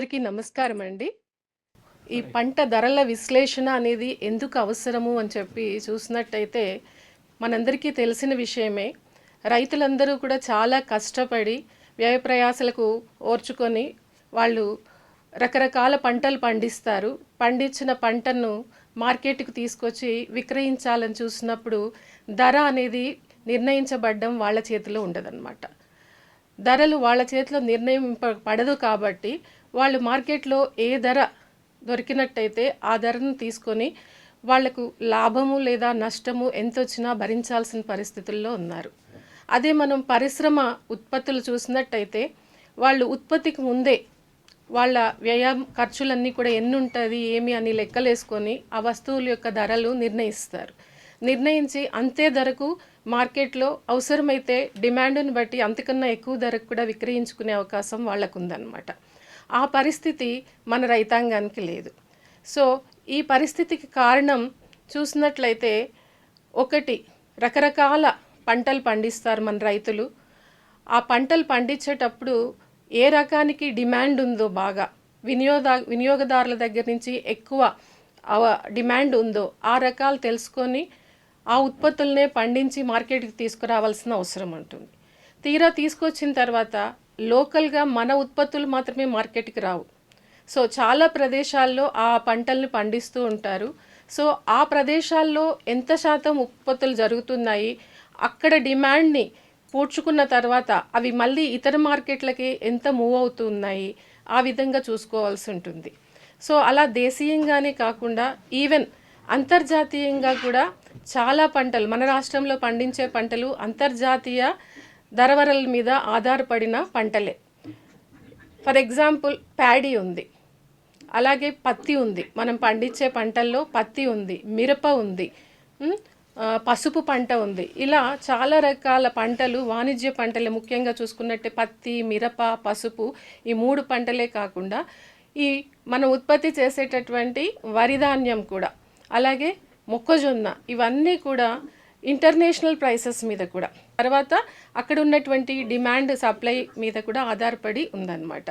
అందరికీ నమస్కారం అండి ఈ పంట ధరల విశ్లేషణ అనేది ఎందుకు అవసరము అని చెప్పి చూసినట్టయితే మనందరికీ తెలిసిన విషయమే. రైతులందరూ కూడా చాలా కష్టపడి వ్యయ ప్రయాసలకు ఓర్చుకొని వాళ్ళు రకరకాల పంటలు పండిస్తారు. పండించిన పంటను మార్కెట్కి తీసుకొచ్చి విక్రయించాలని చూసినప్పుడు ధర అనేది నిర్ణయించబడ్డం వాళ్ళ చేతిలో ఉండదన్నమాట. ధరలు వాళ్ళ చేతిలో నిర్ణయం పడదు కాబట్టి వాళ్ళు మార్కెట్లో ఏ ధర దొరికినట్టయితే ఆ ధరను తీసుకొని వాళ్ళకు లాభము లేదా నష్టము ఎంత వచ్చినా భరించాల్సిన పరిస్థితుల్లో ఉన్నారు. అదే మనం పరిశ్రమ ఉత్పత్తులు చూసినట్టయితే వాళ్ళు ఉత్పత్తికి ముందే వాళ్ళ వ్యయం ఖర్చులన్నీ కూడా ఎన్ని ఉంటుంది ఏమి అని లెక్కలేసుకొని ఆ వస్తువుల యొక్క ధరలు నిర్ణయిస్తారు. నిర్ణయించి అంతే ధరకు మార్కెట్లో అవసరమైతే డిమాండ్ను బట్టి అంతకన్నా ఎక్కువ ధరకు కూడా విక్రయించుకునే అవకాశం వాళ్ళకు ఉందన్నమాట ఆ పరిస్థితి మన రైతాంగానికి లేదు. సో ఈ పరిస్థితికి కారణం చూసినట్లయితే ఒకటి రకరకాల పంటలు పండిస్తారు మన రైతులు. ఆ పంటలు పండించేటప్పుడు ఏ రకానికి డిమాండ్ ఉందో బాగా వినియోగ వినియోగదారుల దగ్గర నుంచి ఎక్కువ అవ- డిమాండ్ ఉందో ఆ రకాలు తెలుసుకొని ఆ ఉత్పత్తులనే పండించి మార్కెట్కి తీసుకురావాల్సిన అవసరం ఉంటుంది. తీరా తీసుకొచ్చిన తర్వాత లోకల్గా మన ఉత్పత్తులు మాత్రమే మార్కెట్కి రావు. సో చాలా ప్రదేశాల్లో ఆ పంటల్ని పండిస్తూ ఉంటారు. సో ఆ ప్రదేశాల్లో ఎంత శాతం ఉత్పత్తులు జరుగుతున్నాయి అక్కడ డిమాండ్ని పూడ్చుకున్న తర్వాత అవి మళ్ళీ ఇతర మార్కెట్లకి ఎంత మూవ్ అవుతున్నాయి ఆ విధంగా చూసుకోవాల్సి ఉంటుంది. సో అలా దేశీయంగానే కాకుండా ఈవెన్ అంతర్జాతీయంగా కూడా చాలా పంటలు మన రాష్ట్రంలో పండించే పంటలు అంతర్జాతీయ ధరవరల మీద ఆధారపడిన పంటలే. ఫర్ ఎగ్జాంపుల్ ప్యాడీ ఉంది. అలాగే పత్తి ఉంది. మనం పండించే పంటల్లో పత్తి ఉంది మిరప ఉంది పసుపు పంట ఉంది. ఇలా చాలా రకాల పంటలు వాణిజ్య పంటలు. ముఖ్యంగా చూసుకున్నట్టే పత్తి మిరప పసుపు ఈ మూడు పంటలే కాకుండా ఈ మనం ఉత్పత్తి చేసేటటువంటి వరిధాన్యం కూడా అలాగే మొక్కజొన్న ఇవన్నీ కూడా ఇంటర్నేషనల్ ప్రైసెస్ మీద కూడా. తర్వాత అక్కడ ఉన్నటువంటి డిమాండ్ సప్లై మీద కూడా ఆధారపడి ఉందన్నమాట.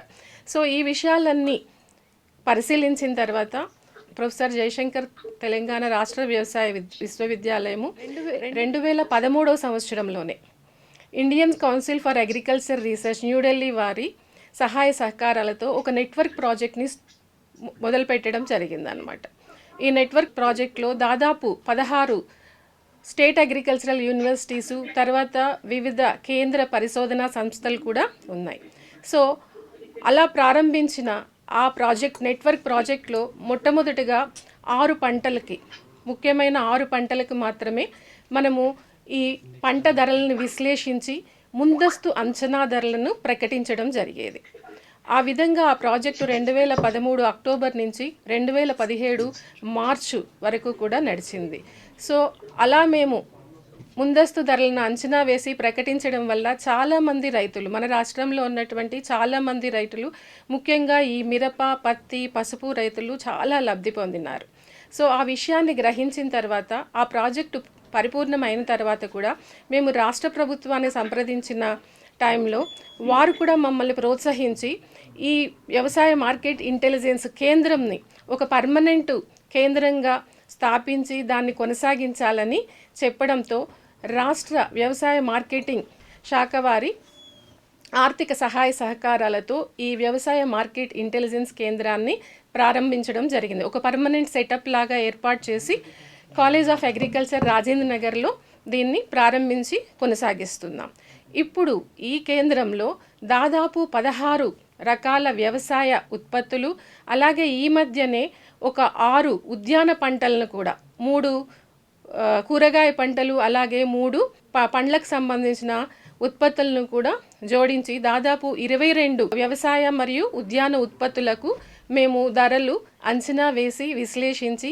సో ఈ విషయాలన్నీ పరిశీలించిన తర్వాత ప్రొఫెసర్ జయశంకర్ తెలంగాణ రాష్ట్ర వ్యవసాయ విద్- విశ్వవిద్యాలయము రెండు వేల పదమూడవ సంవత్సరంలోనే Indian council for agriculture research New Delhi వారి సహాయ సహకారాలతో ఒక నెట్వర్క్ ప్రాజెక్ట్ని మొదలుపెట్టడం జరిగిందనమాట ఈ నెట్వర్క్ ప్రాజెక్ట్లో దాదాపు పదహారు స్టేట్ అగ్రికల్చరల్ యూనివర్సిటీసు తర్వాత వివిధ కేంద్ర పరిశోధనా సంస్థలు కూడా ఉన్నాయి. సో అలా ప్రారంభించిన ఆ ప్రాజెక్ట్ నెట్వర్క్ ప్రాజెక్ట్లో మొట్టమొదటిగా ఆరు పంటలకి ముఖ్యమైన ఆరు పంటలకు మాత్రమే మనము ఈ పంట ధరలను విశ్లేషించి ముందస్తు అంచనా ధరలను ప్రకటించడం జరిగేది. ఆ విధంగా ఆ ప్రాజెక్టు రెండు వేల పదమూడు అక్టోబర్ నుంచి రెండు వేల పదిహేడు మార్చు వరకు కూడా నడిచింది. సో అలా మేము ముందస్తు ధరలను అంచనా వేసి ప్రకటించడం వల్ల చాలామంది రైతులు మన రాష్ట్రంలో ఉన్నటువంటి చాలామంది రైతులు ముఖ్యంగా ఈ మిరప పత్తి పసుపు రైతులు చాలా లబ్ధి పొందినారు. సో ఆ విషయాన్ని గ్రహించిన తర్వాత ఆ ప్రాజెక్టు పరిపూర్ణమైన తర్వాత కూడా మేము రాష్ట్ర ప్రభుత్వాన్ని సంప్రదించిన టైంలో వారు కూడా మమ్మల్ని ప్రోత్సహించి ఈ వ్యవసాయ మార్కెట్ ఇంటెలిజెన్స్ కేంద్రంని ఒక పర్మనెంట్ కేంద్రంగా స్థాపించి దాన్ని కొనసాగించాలని చెప్పడంతో రాష్ట్ర వ్యవసాయ మార్కెటింగ్ శాఖ వారి ఆర్థిక సహాయ సహకారాలతో ఈ వ్యవసాయ మార్కెట్ ఇంటెలిజెన్స్ కేంద్రాన్ని ప్రారంభించడం జరిగింది. ఒక పర్మనెంట్ సెటప్ లాగా ఏర్పాటు చేసి కాలేజ్ ఆఫ్ అగ్రికల్చర్ రాజేంద్ర నగర్లో దీన్ని ప్రారంభించి కొనసాగిస్తున్నాం. ఇప్పుడు ఈ కేంద్రంలో దాదాపు పదహారు రకాల వ్యవసాయ ఉత్పత్తులు అలాగే ఈ మధ్యనే ఒక ఆరు ఉద్యాన పంటలను కూడా మూడు కూరగాయ పంటలు అలాగే మూడు ప- పండ్లకు సంబంధించిన ఉత్పత్తులను కూడా జోడించి దాదాపు ఇరవై రెండు వ్యవసాయ మరియు ఉద్యాన ఉత్పత్తులకు మేము ధరలు అంచనా వేసి విశ్లేషించి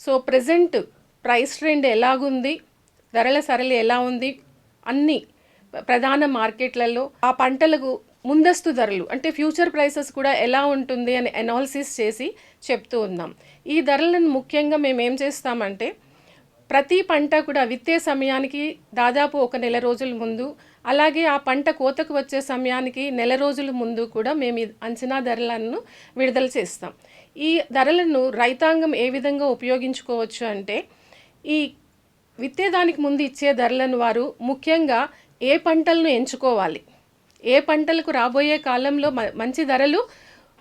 సో ప్రజెంట్ ప్రైస్ ట్రెండ్ ఎలాగుంది ధరల సరళి ఎలా ఉంది అన్ని ప్రధాన మార్కెట్లలో ఆ పంటలకు ముందస్తు ధరలు అంటే ఫ్యూచర్ ప్రైసెస్ కూడా ఎలా ఉంటుంది అని అనాలిసిస్ చేసి చెప్తూ ఉన్నాం. ఈ ధరలను ముఖ్యంగా మేము ఏం చేస్తామంటే ప్రతి పంట కూడా విత్తే సమయానికి దాదాపు ఒక నెల రోజుల ముందు అలాగే ఆ పంట కోతకు వచ్చే సమయానికి నెల రోజుల ముందు కూడా మేము అంచనా ధరలను విడుదల చేస్తాం. ఈ ధరలను రైతాంగం ఏ విధంగా ఉపయోగించుకోవచ్చు అంటే ఈ విత్తేదానికి ముందు ఇచ్చే ధరలను వారు ముఖ్యంగా ఏ పంటలను ఎంచుకోవాలి ఏ పంటలకు రాబోయే కాలంలో మ- మంచి ధరలు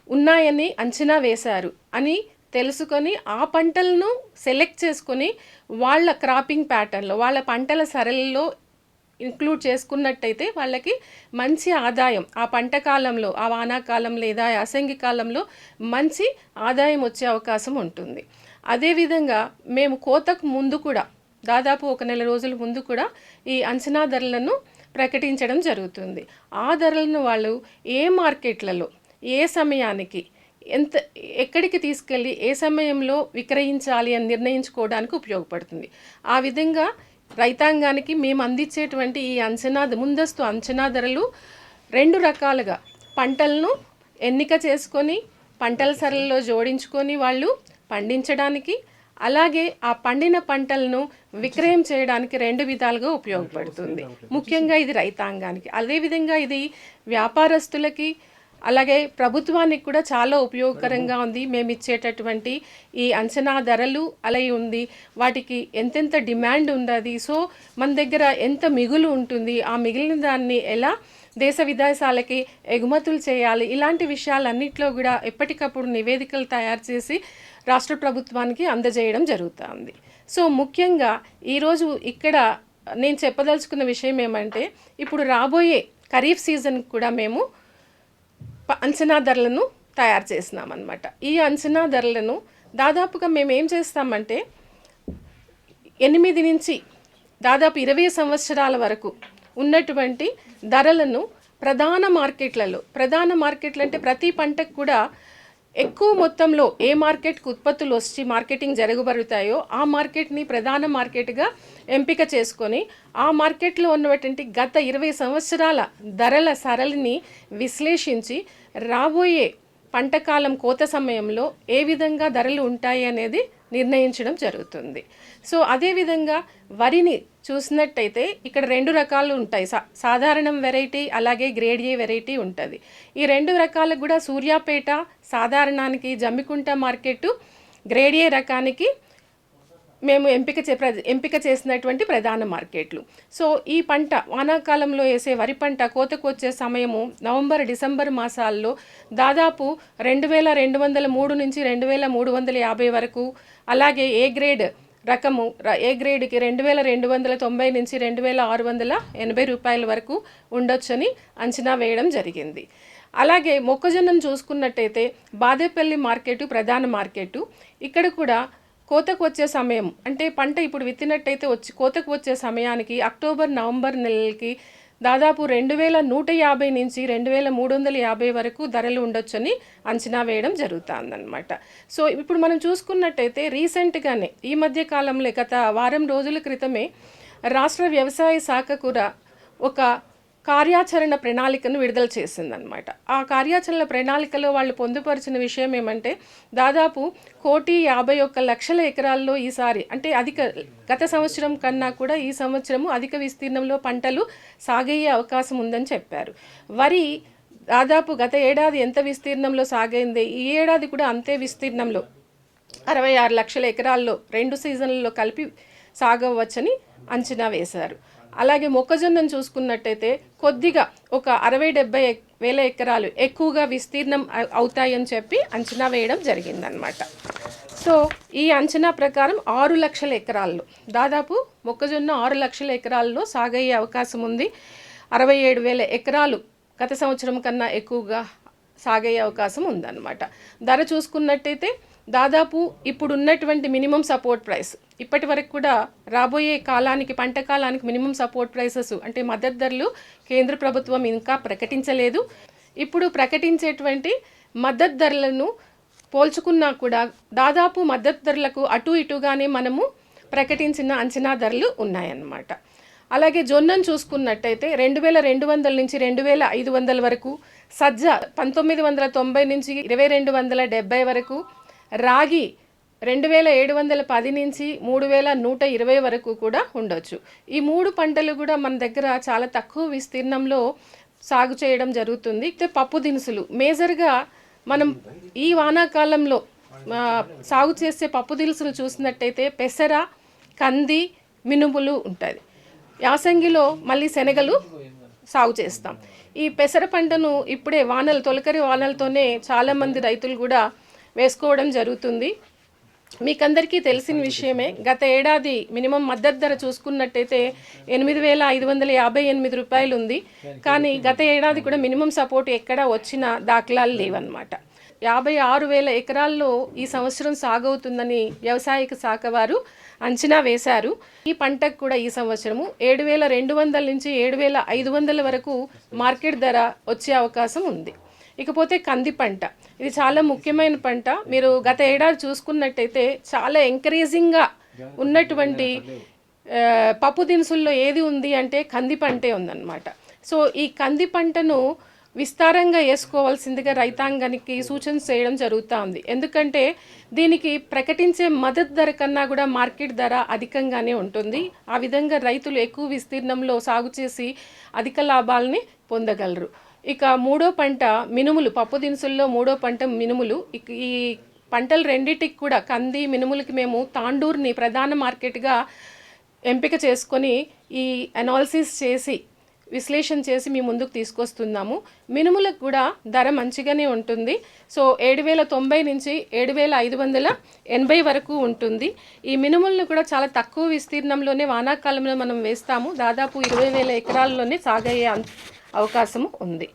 ఉన్నాయని అంచనా వేశారు అని తెలుసుకొని ఆ పంటలను సెలెక్ట్ చేసుకొని వాళ్ళ క్రాపింగ్ ప్యాటర్న్లో వాళ్ళ పంటల సరళిలో ఇంక్లూడ్ చేసుకున్నట్టయితే వాళ్ళకి మంచి ఆదాయం. ఆ పంట కాలంలో ఆ వానాకాలం లేదా యాసంగి కాలంలో మంచి ఆదాయం వచ్చే అవకాశం ఉంటుంది. అదేవిధంగా మేము కోతకు ముందు కూడా దాదాపు ఒక నెల రోజుల ముందు కూడా ఈ అంచనా ధరలను ప్రకటించడం జరుగుతుంది. ఆ ధరలను వాళ్ళు ఏ మార్కెట్లలో ఏ సమయానికి ఎంత ఎక్కడికి తీసుకెళ్ళి ఏ సమయంలో విక్రయించాలి అని నిర్ణయించుకోవడానికి ఉపయోగపడుతుంది. ఆ విధంగా రైతాంగానికి మేము అందించేటువంటి ఈ అంచనా ముందస్తు అంచనా ధరలు రెండు రకాలుగా పంటలను ఎన్నిక చేసుకొని పంటల సరళిలో జోడించుకొని వాళ్ళు పండించడానికి అలాగే ఆ పండిన పంటలను విక్రయం చేయడానికి రెండు విధాలుగా ఉపయోగపడుతుంది. ముఖ్యంగా ఇది రైతాంగానికి. అదేవిధంగా ఇది వ్యాపారస్తులకి అలాగే ప్రభుత్వానికి కూడా చాలా ఉపయోగకరంగా ఉంది. మేము ఇచ్చేటటువంటి ఈ అంచనా ధరలు అలాగే ఉంది. వాటికి ఎంతెంత డిమాండ్ ఉన్నది. సో మన దగ్గర ఎంత మిగులు ఉంటుంది. ఆ మిగిలిన దాన్ని ఎలా దేశ విదేశాలకి ఎగుమతులు చేయాలి? ఇలాంటి విషయాలన్నింటిలో కూడా ఎప్పటికప్పుడు నివేదికలు తయారు చేసి రాష్ట్ర ప్రభుత్వానికి అందజేయడం జరుగుతుంది. సో ముఖ్యంగా ఈరోజు ఇక్కడ నేను చెప్పదలుచుకున్న విషయం ఏమంటే ఇప్పుడు రాబోయే ఖరీఫ్ సీజన్ కూడా మేము అంచనా ధరలను తయారు చేసినామన్నమాట. ఈ అంచనా ధరలను దాదాపుగా మేము ఏం చేస్తామంటే ఎనిమిది నుంచి దాదాపు ఇరవై సంవత్సరాల వరకు ఉన్నటువంటి ధరలను ప్రధాన మార్కెట్లలో ప్రధాన మార్కెట్లు అంటే ప్రతి పంటకు కూడా ఎక్కువ మొత్తంలో ఏ మార్కెట్కి ఉత్పత్తులు వచ్చి మార్కెటింగ్ జరగబడతాయో ఆ మార్కెట్ని ప్రధాన మార్కెట్గా ఎంపిక చేసుకొని ఆ మార్కెట్లో ఉన్నటువంటి గత ఇరవై సంవత్సరాల ధరల సరళిని విశ్లేషించి రాబోయే పంటకాలం కోత సమయంలో ఏ విధంగా ధరలు ఉంటాయి అనేది నిర్ణయించడం జరుగుతుంది. సో అదేవిధంగా వరిని చూసినట్టయితే ఇక్కడ రెండు రకాలు ఉంటాయి. సా సాధారణం వెరైటీ అలాగే గ్రేడ్ ఏ వెరైటీ ఉంటుంది. ఈ రెండు రకాలకు కూడా సూర్యాపేట సాధారణానికి జమ్మికుంట మార్కెట్ గ్రేడ్ ఏ రకానికి మేము ఎంపిక చే ఎంపిక చేసినటువంటి ప్రధాన మార్కెట్లు. సో ఈ పంట వానాకాలంలో వేసే వరి పంట కోతకు వచ్చే సమయము నవంబర్ డిసెంబర్ మాసాల్లో దాదాపు రెండు వేల రెండు వందల మూడు నుంచి రెండు వేల మూడు వందల యాభై వరకు అలాగే ఏ గ్రేడ్ రకము. ఏ గ్రేడ్కి రెండు వేల రెండు వందల తొంభై నుంచి రెండు వేల ఆరు వందల ఎనభై రూపాయల వరకు ఉండొచ్చని అంచనా వేయడం జరిగింది. అలాగే మొక్కజొన్నను చూసుకున్నట్టయితే బాదేపల్లి మార్కెట్ ప్రధాన మార్కెట్. ఇక్కడ కూడా కోతకు వచ్చే సమయం అంటే పంట ఇప్పుడు విత్తినట్టయితే వచ్చి కోతకు వచ్చే సమయానికి అక్టోబర్ నవంబర్ నెలలకి దాదాపు రెండు వేల నూట యాభై నుంచి రెండు వేల మూడు వందల యాభై వరకు ధరలు ఉండొచ్చని అంచనా వేయడం జరుగుతుందన్నమాట. సో ఇప్పుడు మనం చూసుకున్నట్టయితే రీసెంట్గానే ఈ మధ్య కాలంలో గత వారం రోజుల క్రితమే రాష్ట్ర వ్యవసాయ శాఖ కూడా ఒక కార్యాచరణ ప్రణాళికను విడుదల చేసిందనమాట ఆ కార్యాచరణ ప్రణాళికలో వాళ్ళు పొందుపరిచిన విషయం ఏమంటే దాదాపు కోటి యాభై ఒక్క లక్షల ఎకరాల్లో ఈసారి అంటే అధిక గత సంవత్సరం కన్నా కూడా ఈ సంవత్సరము అధిక విస్తీర్ణంలో పంటలు సాగయ్యే అవకాశం ఉందని చెప్పారు. వరి దాదాపు గత ఏడాది ఎంత విస్తీర్ణంలో సాగైంది? ఈ ఏడాది కూడా అంతే విస్తీర్ణంలో. అరవై ఆరు లక్షల ఎకరాల్లో రెండు సీజన్లలో కలిపి సాగవచ్చని అంచనా వేశారు. అలాగే మొక్కజొన్నను చూసుకున్నట్టయితే కొద్దిగా ఒక అరవై డెబ్బై వేల ఎకరాలు ఎక్కువగా విస్తీర్ణం అవుతాయని చెప్పి అంచనా వేయడం జరిగిందనమాట సో ఈ అంచనా ప్రకారం ఆరు లక్షల ఎకరాల్లో దాదాపు మొక్కజొన్న ఆరు లక్షల ఎకరాల్లో సాగయ్యే అవకాశం ఉంది. అరవై ఏడు వేల ఎకరాలు గత సంవత్సరం కన్నా ఎక్కువగా సాగయ్యే అవకాశం ఉందన్నమాట. ధర చూసుకున్నట్టయితే దాదాపు ఇప్పుడున్నటువంటి మినిమం సపోర్ట్ ప్రైస్. ఇప్పటి వరకు కూడా రాబోయే కాలానికి పంట కాలానికి మినిమం సపోర్ట్ ప్రైసెస్ అంటే మద్దతు ధరలు కేంద్ర ప్రభుత్వం ఇంకా ప్రకటించలేదు. ఇప్పుడు ప్రకటించేటువంటి మద్దతు ధరలను పోల్చుకున్నా కూడా దాదాపు మద్దతు ధరలకు అటు ఇటుగానే మనము ప్రకటించిన అంచనా ధరలు ఉన్నాయన్నమాట. అలాగే జొన్నను చూసుకున్నట్టయితే రెండు వేల రెండు వందల నుంచి రెండు వేల ఐదు వందల వరకు సజ్జ పంతొమ్మిది వందల తొంభై నుంచి ఇరవై రెండు వందల డెబ్బై వరకు రాగి రెండు వేల ఏడు వందల పది నుంచి మూడు వేల నూట ఇరవై వరకు కూడా ఉండొచ్చు. ఈ మూడు పంటలు కూడా మన దగ్గర చాలా తక్కువ విస్తీర్ణంలో సాగు చేయడం జరుగుతుంది. అయితే పప్పు దినుసులు. మేజర్గా మనం ఈ వానాకాలంలో సాగు చేసే పప్పు దినుసులు చూసినట్టయితే పెసర కంది మినుములు ఉంటుంది యాసంగిలో మళ్ళీ శనగలు సాగు చేస్తాం. ఈ పెసర పంటను ఇప్పుడే వానలు తొలకరి వానలతోనే చాలామంది రైతులు కూడా వేసుకోవడం జరుగుతుంది. మీకందరికీ తెలిసిన విషయమే గత ఏడాది మినిమం మద్దతు ధర చూసుకున్నట్టయితే ఎనిమిది వేల ఐదు వందల యాభై ఎనిమిది రూపాయలు ఉంది కానీ గత ఏడాది కూడా మినిమం సపోర్ట్ ఎక్కడ వచ్చిన దాఖలాలు లేవన్నమాట. యాభై ఆరు వేల ఎకరాల్లో ఈ సంవత్సరం సాగవుతుందని వ్యవసాయక శాఖ వారు అంచనా వేశారు. ఈ పంటకు కూడా ఈ సంవత్సరము ఏడు వేల రెండు వందల నుంచి ఏడు వేల ఐదు వందల వరకు మార్కెట్ ధర వచ్చే అవకాశం ఉంది. ఇకపోతే కంది పంట. ఇది చాలా ముఖ్యమైన పంట. మీరు గత ఏడాది చూసుకున్నట్టయితే చాలా ఎంకరేజింగ్గా ఉన్నటువంటి పప్పు దినుసుల్లో ఏది ఉంది అంటే కంది పంటే ఉందన్నమాట. సో ఈ కంది పంటను విస్తారంగా వేసుకోవాల్సిందిగా రైతాంగానికి సూచన చేయడం జరుగుతూ ఉంది ఎందుకంటే దీనికి ప్రకటించే మద్దతు ధర కన్నా కూడా మార్కెట్ ధర అధికంగానే ఉంటుంది. ఆ విధంగా రైతులు ఎక్కువ విస్తీర్ణంలో సాగు చేసి అధిక లాభాలని పొందగలరు. ఇక మూడో పంట మినుములు పప్పు దినుసుల్లో మూడో పంట మినుములు. ఇక ఈ పంటలు రెండింటికి కూడా కంది మినుములకి మేము తాండూరుని ప్రధాన మార్కెట్గా ఎంపిక చేసుకొని ఈ అనాలిసిస్ చేసి విశ్లేషణ చేసి మీ ముందుకు తీసుకొస్తున్నాము. మినుములకు కూడా ధర మంచిగానే ఉంటుంది. సో ఏడు వేల తొంభై నుంచి ఏడు వేల ఐదు వందల ఎనభై వరకు ఉంటుంది. ఈ మినుములను కూడా చాలా తక్కువ విస్తీర్ణంలోనే వానాకాలంలో మనం వేస్తాము. దాదాపు ఇరవై వేల ఎకరాల్లోనే సాగయ్యే అవకాశము ఉంది.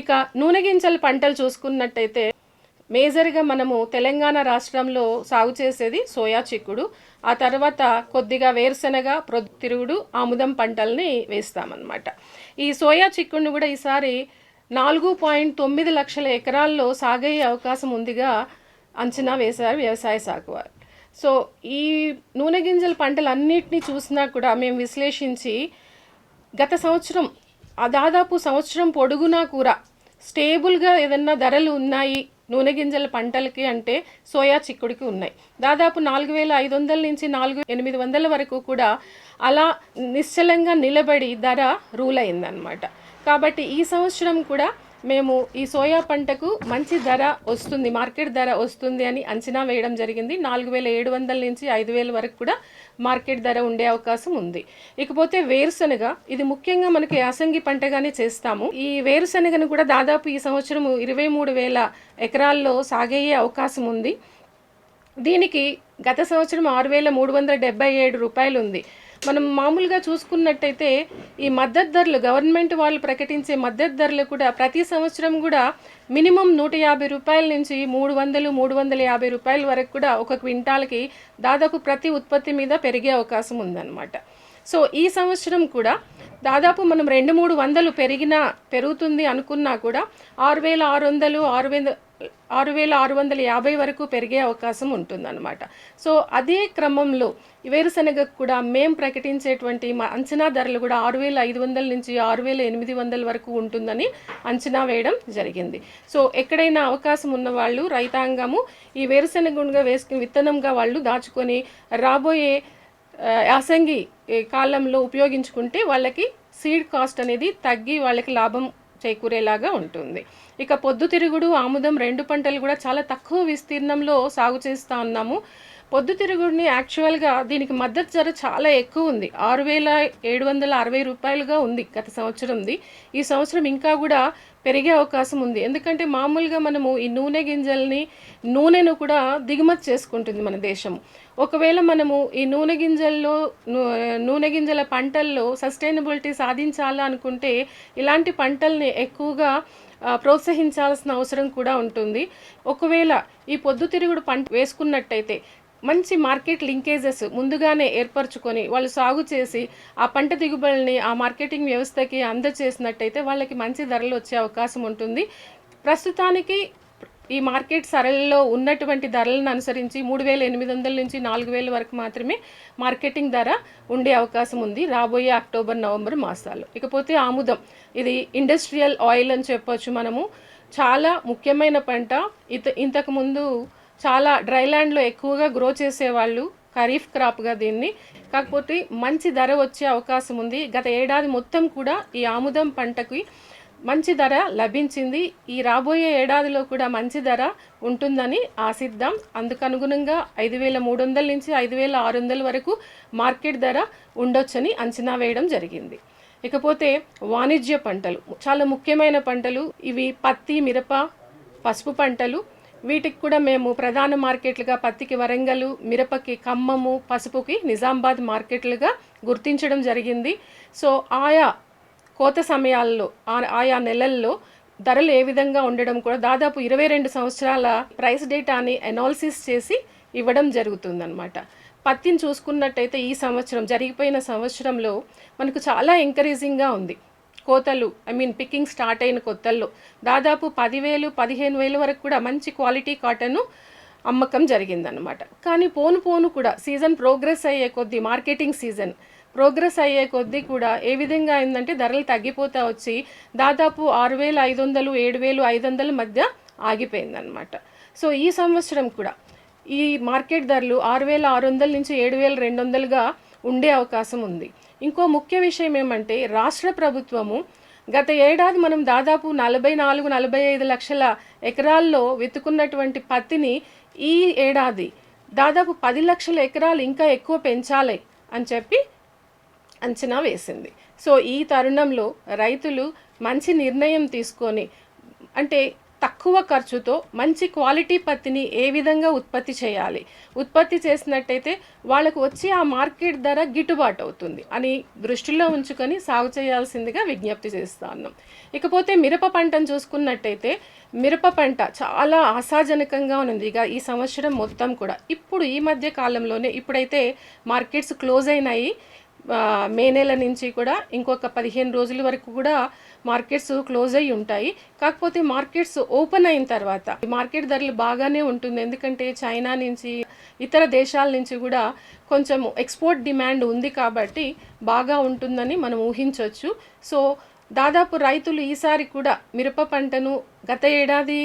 ఇక నూనె గింజల పంటలు చూసుకున్నట్టయితే మేజర్గా మనము తెలంగాణ రాష్ట్రంలో సాగు చేసేది సోయా చిక్కుడు. ఆ తర్వాత కొద్దిగా వేరుశెనగ ప్రొద్దుతిరుగుడు ఆముదం పంటల్ని వేస్తామన్నమాట. ఈ సోయా చిక్కుడుని కూడా ఈసారి నాలుగు పాయింట్ తొమ్మిది లక్షల ఎకరాల్లో సాగయ్యే అవకాశం ఉందిగా అంచనా వేశారు వ్యవసాయ శాఖ వారు. సో ఈ నూనె గింజల పంటలన్నిటినీ చూసినా కూడా మేము విశ్లేషించి గత సంవత్సరం దాదాపు సంవత్సరం పొడుగునా కూడా స్టేబుల్గా ఏదన్నా ధరలు ఉన్నాయి నూనె గింజల పంటలకి అంటే సోయా చిక్కుడికి ఉన్నాయి. దాదాపు నాలుగు వేల ఐదు వందల నుంచి నాలుగు ఎనిమిది వందల వరకు కూడా అలా నిశ్చలంగా నిలబడి ధర రూల్ అయిందనమాట కాబట్టి ఈ సంవత్సరం కూడా మేము ఈ సోయా పంటకు మంచి ధర వస్తుంది మార్కెట్ ధర వస్తుంది అని అంచనా వేయడం జరిగింది. నాలుగు వేల ఏడు వందల నుంచి ఐదు వేల వరకు కూడా మార్కెట్ ధర ఉండే అవకాశం ఉంది. ఇకపోతే వేరుశనగ ఇది ముఖ్యంగా మనకి యాసంగి పంటగానే చేస్తాము. ఈ వేరుశనగను కూడా దాదాపు ఈ సంవత్సరం ఇరవై మూడు వేల ఎకరాల్లో సాగయ్యే అవకాశం ఉంది. దీనికి గత సంవత్సరం ఆరు వేల మూడు వందల డెబ్బై ఏడు రూపాయలు ఉంది. మనం మామూలుగా చూసుకున్నట్టయితే ఈ మద్దతు ధరలు గవర్నమెంట్ వాళ్ళు ప్రకటించే మద్దతు ధరలు కూడా ప్రతి సంవత్సరం కూడా మినిమం నూట యాభై రూపాయల నుంచి మూడు వందలు మూడు వందల యాభై రూపాయల వరకు కూడా ఒక క్వింటాల్కి దాదాపు ప్రతి ఉత్పత్తి మీద పెరిగే అవకాశం ఉందన్నమాట. సో ఈ సంవత్సరం కూడా దాదాపు మనం రెండు మూడు వందలు పెరిగినా పెరుగుతుంది అనుకున్నా కూడా ఆరు వేల ఆరు వందలు ఆరు వేల ఆరు వేల ఆరు వందల యాభై వరకు పెరిగే అవకాశం ఉంటుందన్నమాట. సో అదే క్రమంలో ఈ వేరుశనగకు కూడా మేము ప్రకటించేటువంటి మా అంచనా ధరలు కూడా ఆరు వేల ఐదు వందల నుంచి ఆరు వేల ఎనిమిది వందల వరకు ఉంటుందని అంచనా వేయడం జరిగింది. సో ఎక్కడైనా అవకాశం ఉన్న వాళ్ళు రైతాంగము ఈ వేరుశనగగా వేసుకుని విత్తనంగా వాళ్ళు దాచుకొని రాబోయే యాసంగి కాలంలో ఉపయోగించుకుంటే వాళ్ళకి సీడ్ కాస్ట్ అనేది తగ్గి వాళ్ళకి లాభం చేకూరేలాగా ఉంటుంది. ఇక పొద్దుతిరుగుడు ఆముదం రెండు పంటలు కూడా చాలా తక్కువ విస్తీర్ణంలో సాగు చేస్తూ ఉన్నాము. పొద్దుతిరుగుడిని యాక్చువల్గా దీనికి మద్దతు ధర చాలా ఎక్కువ ఉంది. ఆరు వేల ఏడు వందల అరవై రూపాయలుగా ఉంది గత సంవత్సరంది. ఈ సంవత్సరం ఇంకా కూడా పెరిగే అవకాశం ఉంది. ఎందుకంటే మామూలుగా మనము ఈ నూనె గింజల్ని నూనెను కూడా దిగుమతి చేసుకుంటుంది మన దేశం. ఒకవేళ మనము ఈ నూనె గింజల్లో నూ- నూనె గింజల పంటల్లో సస్టైనబిలిటీ సాధించాలా అనుకుంటే ఇలాంటి పంటల్ని ఎక్కువగా ప్రోత్సహించాల్సిన అవసరం కూడా ఉంటుంది. ఒకవేళ ఈ పొద్దుతిరుగుడు పంట వేసుకున్నట్టయితే మంచి మార్కెట్ లింకేజెస్ ముందుగానే ఏర్పరచుకొని వాళ్ళు సాగు చేసి ఆ పంట దిగుబడిని ఆ మార్కెటింగ్ వ్యవస్థకి అందజేసినట్టయితే వాళ్ళకి మంచి ధరలు వచ్చే అవకాశం ఉంటుంది. ప్రస్తుతానికి ఈ మార్కెట్ సరళిలో ఉన్నటువంటి ధరలను అనుసరించి మూడు వేల ఎనిమిది వందల నుంచి నాలుగు వేల వరకు మాత్రమే మార్కెటింగ్ ధర ఉండే అవకాశం ఉంది. రాబోయే అక్టోబర్ నవంబర్ మాసాలు ఇకపోతే ఆముదం. ఇది ఇండస్ట్రియల్ ఆయిల్ అని చెప్పొచ్చు మనము. చాలా ముఖ్యమైన పంట. ఇత ఇంతకుముందు చాలా డ్రై ల్యాండ్లో ఎక్కువగా గ్రో చేసేవాళ్ళు ఖరీఫ్ క్రాప్గా దీన్ని. కాకపోతే మంచి ధర వచ్చే అవకాశం ఉంది. గత ఏడాది మొత్తం కూడా ఈ ఆముదం పంటకి మంచి ధర లభించింది. ఈ రాబోయే ఏడాదిలో కూడా మంచి ధర ఉంటుందని ఆశిద్దాం. అందుకనుగుణంగా ఐదు వేల మూడు వందల నుంచి ఐదు వేల ఆరు వందల వరకు మార్కెట్ ధర ఉండొచ్చని అంచనా వేయడం జరిగింది. ఇకపోతే వాణిజ్య పంటలు చాలా ముఖ్యమైన పంటలు ఇవి పత్తి మిరప పసుపు పంటలు. వీటికి కూడా మేము ప్రధాన మార్కెట్లుగా పత్తికి వరంగల్ మిరపకి ఖమ్మము పసుపుకి నిజామాబాద్ మార్కెట్లుగా గుర్తించడం జరిగింది. సో ఆయా కోత సమయాల్లో ఆ- ఆయా నెలల్లో ధరలు ఏ విధంగా ఉండడం కూడా దాదాపు ఇరవై రెండు సంవత్సరాల ప్రైస్ డేటాని అనాలిసిస్ చేసి ఇవ్వడం జరుగుతుందన్నమాట. పత్తిని చూసుకున్నట్టయితే ఈ సంవత్సరం జరిగిపోయిన సంవత్సరంలో మనకు చాలా ఎంకరేజింగ్గా ఉంది. కోతలు ఐ మీన్ పికింగ్ స్టార్ట్ అయిన కొత్తల్లో దాదాపు పదివేలు పదిహేను వేలు వరకు కూడా మంచి క్వాలిటీ కాటన్ అమ్మకం జరిగిందనమాట కానీ పోను పోను కూడా సీజన్ ప్రోగ్రెస్ అయ్యే కొద్దీ మార్కెటింగ్ సీజన్ ప్రోగ్రెస్ అయ్యే కొద్దీ కూడా ఏ విధంగా అయిందంటే ధరలు తగ్గిపోతా వచ్చి దాదాపు ఆరు వేల ఐదు వందలు ఏడు వేలు ఐదు వందల మధ్య ఆగిపోయిందనమాట సో ఈ సంవత్సరం కూడా ఈ మార్కెట్ ధరలు ఆరు వేల ఆరు వందల నుంచి ఏడు వేల రెండు వందలుగా ఉండే అవకాశం ఉంది. ఇంకో ముఖ్య విషయం ఏమంటే రాష్ట్ర ప్రభుత్వము గత ఏడాది మనం దాదాపు నలభై నాలుగు నలభై ఐదు లక్షల ఎకరాల్లో వెతుకున్నటువంటి పత్తిని ఈ ఏడాది దాదాపు పది లక్షల ఎకరాలు ఇంకా ఎక్కువ పెంచాలి అని చెప్పి అంచనా వేసింది. సో ఈ తరుణంలో రైతులు మంచి నిర్ణయం తీసుకొని అంటే తక్కువ ఖర్చుతో మంచి క్వాలిటీ పత్తిని ఏ విధంగా ఉత్పత్తి చేయాలి? ఉత్పత్తి చేసినట్టయితే వాళ్ళకు వచ్చి ఆ మార్కెట్ ధర గిట్టుబాటు అవుతుంది అని దృష్టిలో ఉంచుకొని సాగు చేయాల్సిందిగా విజ్ఞప్తి చేస్తాను ఇకపోతే మిరప పంటను చూసుకున్నట్టయితే మిరప పంట చాలా ఆశాజనకంగా ఉంది ఇక ఈ సంవత్సరం మొత్తం కూడా. ఇప్పుడు ఈ మధ్య కాలంలోనే ఇప్పుడైతే మార్కెట్స్ క్లోజ్ అయినాయి. మే నెల నుంచి కూడా ఇంకొక పదిహేను రోజుల వరకు కూడా మార్కెట్స్ క్లోజ్ అయి ఉంటాయి. కాకపోతే మార్కెట్స్ ఓపెన్ అయిన తర్వాత మార్కెట్ ధరలు బాగానే ఉంటుంది. ఎందుకంటే చైనా నుంచి ఇతర దేశాల నుంచి కూడా కొంచెం ఎక్స్పోర్ట్ డిమాండ్ ఉంది కాబట్టి బాగా ఉంటుందని మనం ఊహించవచ్చు. సో దాదాపు రైతులు ఈసారి కూడా మిరప పంటను గత ఏడాది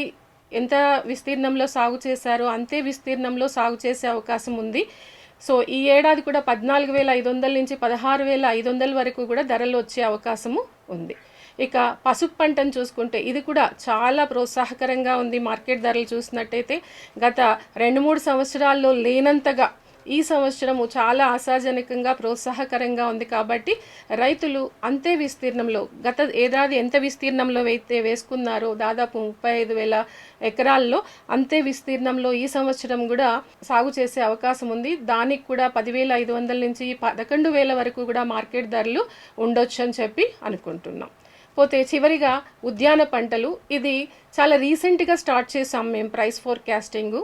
ఎంత విస్తీర్ణంలో సాగు చేశారో అంతే విస్తీర్ణంలో సాగు చేసే అవకాశం ఉంది. సో ఈ ఏడాది కూడా పద్నాలుగు వేల ఐదు వందల నుంచి పదహారు వేల ఐదు వందల వరకు కూడా ధరలు వచ్చే అవకాశము ఉంది. ఇక పసుపు పంటను చూసుకుంటే ఇది కూడా చాలా ప్రోత్సాహకరంగా ఉంది. మార్కెట్ ధరలు చూసినట్టయితే గత రెండు మూడు సంవత్సరాల్లో లేనంతగా ఈ సంవత్సరము చాలా ఆశాజనకంగా ప్రోత్సాహకరంగా ఉంది కాబట్టి రైతులు అంతే విస్తీర్ణంలో గత ఏడాది ఎంత విస్తీర్ణంలో అయితే వేసుకున్నారో దాదాపు ముప్పై ఐదు వేల ఎకరాల్లో అంతే విస్తీర్ణంలో ఈ సంవత్సరం కూడా సాగు చేసే అవకాశం ఉంది. దానికి కూడా పదివేల ఐదు వందల నుంచి పదకొండు వేల వరకు కూడా మార్కెట్ ధరలు ఉండొచ్చు అని చెప్పి అనుకుంటున్నాం. పోతే చివరిగా ఉద్యాన పంటలు. ఇది చాలా రీసెంట్గా స్టార్ట్ చేసాం మేము ప్రైస్ ఫోర్కాస్టింగ్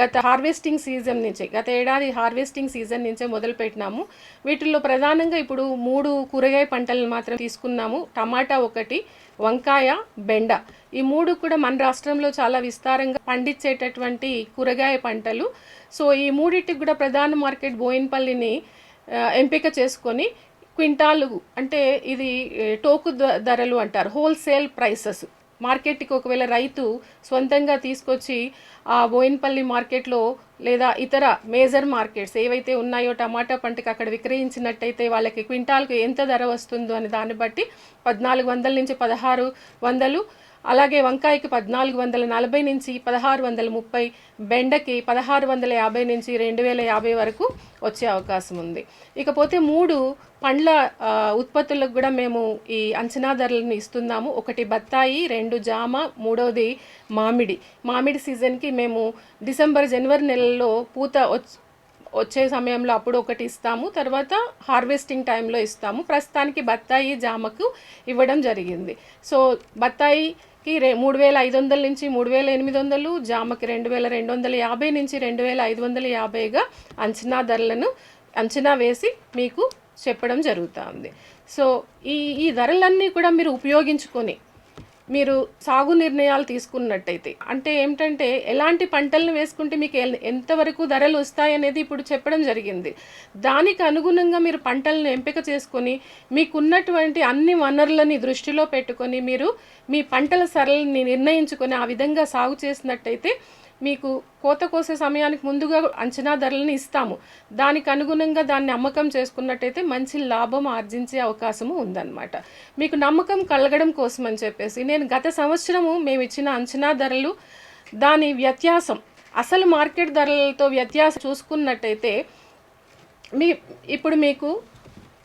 గత హార్వెస్టింగ్ సీజన్ నుంచే గత ఏడాది హార్వెస్టింగ్ సీజన్ నుంచే మొదలు పెట్టినాము వీటిల్లో ప్రధానంగా ఇప్పుడు మూడు కూరగాయ పంటలను మాత్రం తీసుకున్నాము. టమాటా ఒకటి వంకాయ బెండ. ఈ మూడు కూడా మన రాష్ట్రంలో చాలా విస్తారంగా పండించేటటువంటి కూరగాయ పంటలు. సో ఈ మూడింటికి కూడా ప్రధాన మార్కెట్ బోయిన్పల్లిని ఎంపిక చేసుకొని క్వింటాలు అంటే ఇది టోకు ధరలు అంటారు. Wholesale prices. మార్కెట్కి ఒకవేళ రైతు సొంతంగా తీసుకొచ్చి ఆ బోయిన్పల్లి మార్కెట్లో లేదా ఇతర మేజర్ మార్కెట్స్ ఏవైతే ఉన్నాయో టమాటా పంటకి అక్కడ విక్రయించినట్టయితే వాళ్ళకి క్వింటాల్కు ఎంత ధర వస్తుందో అని దాన్ని బట్టి పద్నాలుగు వందల నుంచి పదహారు వందలు అలాగే వంకాయకి పద్నాలుగు వందల నలభై నుంచి పదహారు వందల ముప్పై బెండకి పదహారు వందల యాభై నుంచి రెండు వేల యాభై వరకు వచ్చే అవకాశం ఉంది. ఇకపోతే మూడు పండ్ల ఉత్పత్తులకు కూడా మేము ఈ అంచనా ధరలను ఇస్తున్నాము. ఒకటి బత్తాయి రెండు జామ మూడవది మామిడి. మామిడి సీజన్కి మేము డిసెంబర్ జనవరి నెలల్లో పూత వచ్చే సమయంలో అప్పుడు ఒకటి ఇస్తాము. తర్వాత హార్వెస్టింగ్ టైంలో ఇస్తాము. ప్రస్తుతానికి బత్తాయి జామకు ఇవ్వడం జరిగింది. సో బత్తాయి కి రే మూడు వేల ఐదు వందల నుంచి మూడు వేల ఎనిమిది వందలు జామకి రెండు వేల రెండు వందల యాభై నుంచి రెండు వేల ఐదు వందల యాభైగా అంచనా ధరలను అంచనా వేసి మీకు చెప్పడం జరుగుతుంది. సో ఈ ఈ ధరలన్నీ కూడా మీరు ఉపయోగించుకొని మీరు సాగు నిర్ణయాలు తీసుకున్నట్టయితే అంటే ఏమిటంటే ఎలాంటి పంటలను వేసుకుంటే మీకు ఎంతవరకు ధరలు వస్తాయనేది ఇప్పుడు చెప్పడం జరిగింది. దానికి అనుగుణంగా మీరు పంటలను ఎంపిక చేసుకొని మీకున్నటువంటి అన్ని వనరులని దృష్టిలో పెట్టుకొని మీరు మీ పంటల సరళని నిర్ణయించుకొని ఆ విధంగా సాగు చేసినట్టయితే మీకు కోత కోసే సమయానికి ముందుగా అంచనా ధరలను ఇస్తాము. దానికి అనుగుణంగా దాన్ని అమ్మకం చేసుకున్నట్టయితే మంచి లాభం ఆర్జించే అవకాశము ఉందన్నమాట. మీకు నమ్మకం కలగడం కోసం అని చెప్పేసి నేను గత సంవత్సరము మేము ఇచ్చిన అంచనా ధరలు దాని వ్యత్యాసం అసలు మార్కెట్ ధరలతో వ్యత్యాసం చూసుకున్నట్టయితే మీ ఇప్పుడు మీకు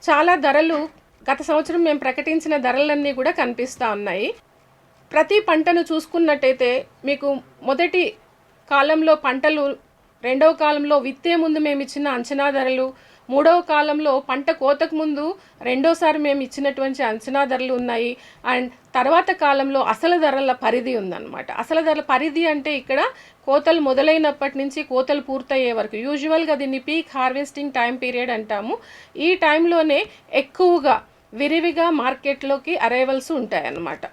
చాలా ధరలు గత సంవత్సరం మేము ప్రకటించిన ధరలన్నీ కూడా కనిపిస్తూ ఉన్నాయి. ప్రతి పంటను చూసుకున్నట్టయితే మీకు మొదటి కాలంలో పంటలు రెండవ కాలంలో విత్తే ముందు మేము ఇచ్చిన అంచనా ధరలు మూడవ కాలంలో పంట కోతకు ముందు రెండోసారి మేము ఇచ్చినటువంటి అంచనా ధరలు ఉన్నాయి. అండ్ తర్వాత కాలంలో అసలు ధరల పరిధి ఉందన్నమాట. అసలు ధరల పరిధి అంటే ఇక్కడ కోతలు మొదలైనప్పటి నుంచి కోతలు పూర్తయ్యే వరకు. యూజువల్గా దీన్ని పీక్ హార్వెస్టింగ్ టైం పీరియడ్ అంటాము. ఈ టైంలోనే ఎక్కువగా విరివిగా మార్కెట్లోకి అరైవల్స్ ఉంటాయన్నమాట.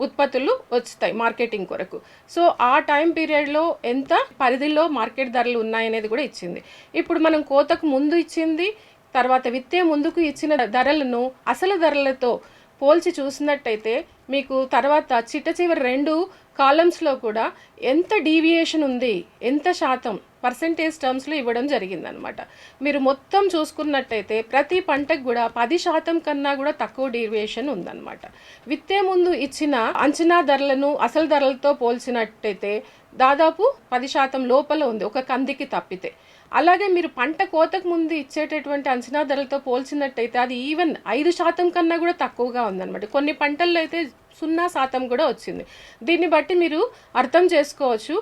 ఉత్పత్తులు వస్తాయి మార్కెటింగ్ కొరకు. సో ఆ టైం పీరియడ్లో ఎంత పరిధిలో మార్కెట్ ధరలు ఉన్నాయనేది కూడా ఇచ్చింది. ఇప్పుడు మనం కోతకు ముందు ఇచ్చింది తర్వాత విత్తే ముందుకు ఇచ్చిన ధరలను అసలు ధరలతో పోల్చి చూసినట్టయితే మీకు తర్వాత చిట్ట చివరి రెండు కాలమ్స్లో కూడా ఎంత డీవియేషన్ ఉంది ఎంత శాతం పర్సంటేజ్ టర్మ్స్లో ఇవ్వడం జరిగిందనమాట. మీరు మొత్తం చూసుకున్నట్టయితే ప్రతి పంటకు కూడా పది శాతం కన్నా కూడా తక్కువ డీవియేషన్ ఉందన్నమాట విత్తే ముందు ఇచ్చిన అంచనా ధరలను అసలు ధరలతో పోల్చినట్టయితే దాదాపు పది శాతం లోపల ఉంది ఒక కందికి తప్పితే. అలాగే మీరు పంట కోతకు ముందు ఇచ్చేటటువంటి అంచనా ధరలతో పోల్చినట్టయితే అది ఈవెన్ ఐదు శాతం కన్నా కూడా తక్కువగా ఉందన్నమాట కొన్ని పంటల్లో అయితే సున్నా శాతం కూడా వచ్చింది. దీన్ని బట్టి మీరు అర్థం చేసుకోవచ్చు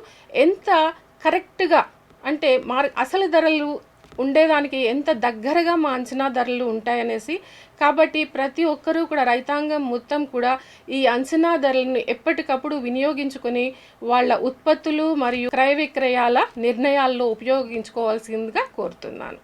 ఎంత కరెక్ట్గా అంటే మార్ అసలు ధరలు ఉండేదానికి ఎంత దగ్గరగా మా అంచనా ధరలు ఉంటాయనేసి కాబట్టి ప్రతి ఒక్కరూ కూడా రైతాంగం మొత్తం కూడా ఈ అంచనా ధరలను ఎప్పటికప్పుడు వినియోగించుకొని వాళ్ళ ఉత్పత్తులు మరియు క్రయ విక్రయాల నిర్ణయాల్లో ఉపయోగించుకోవాల్సిందిగా కోరుతున్నాను.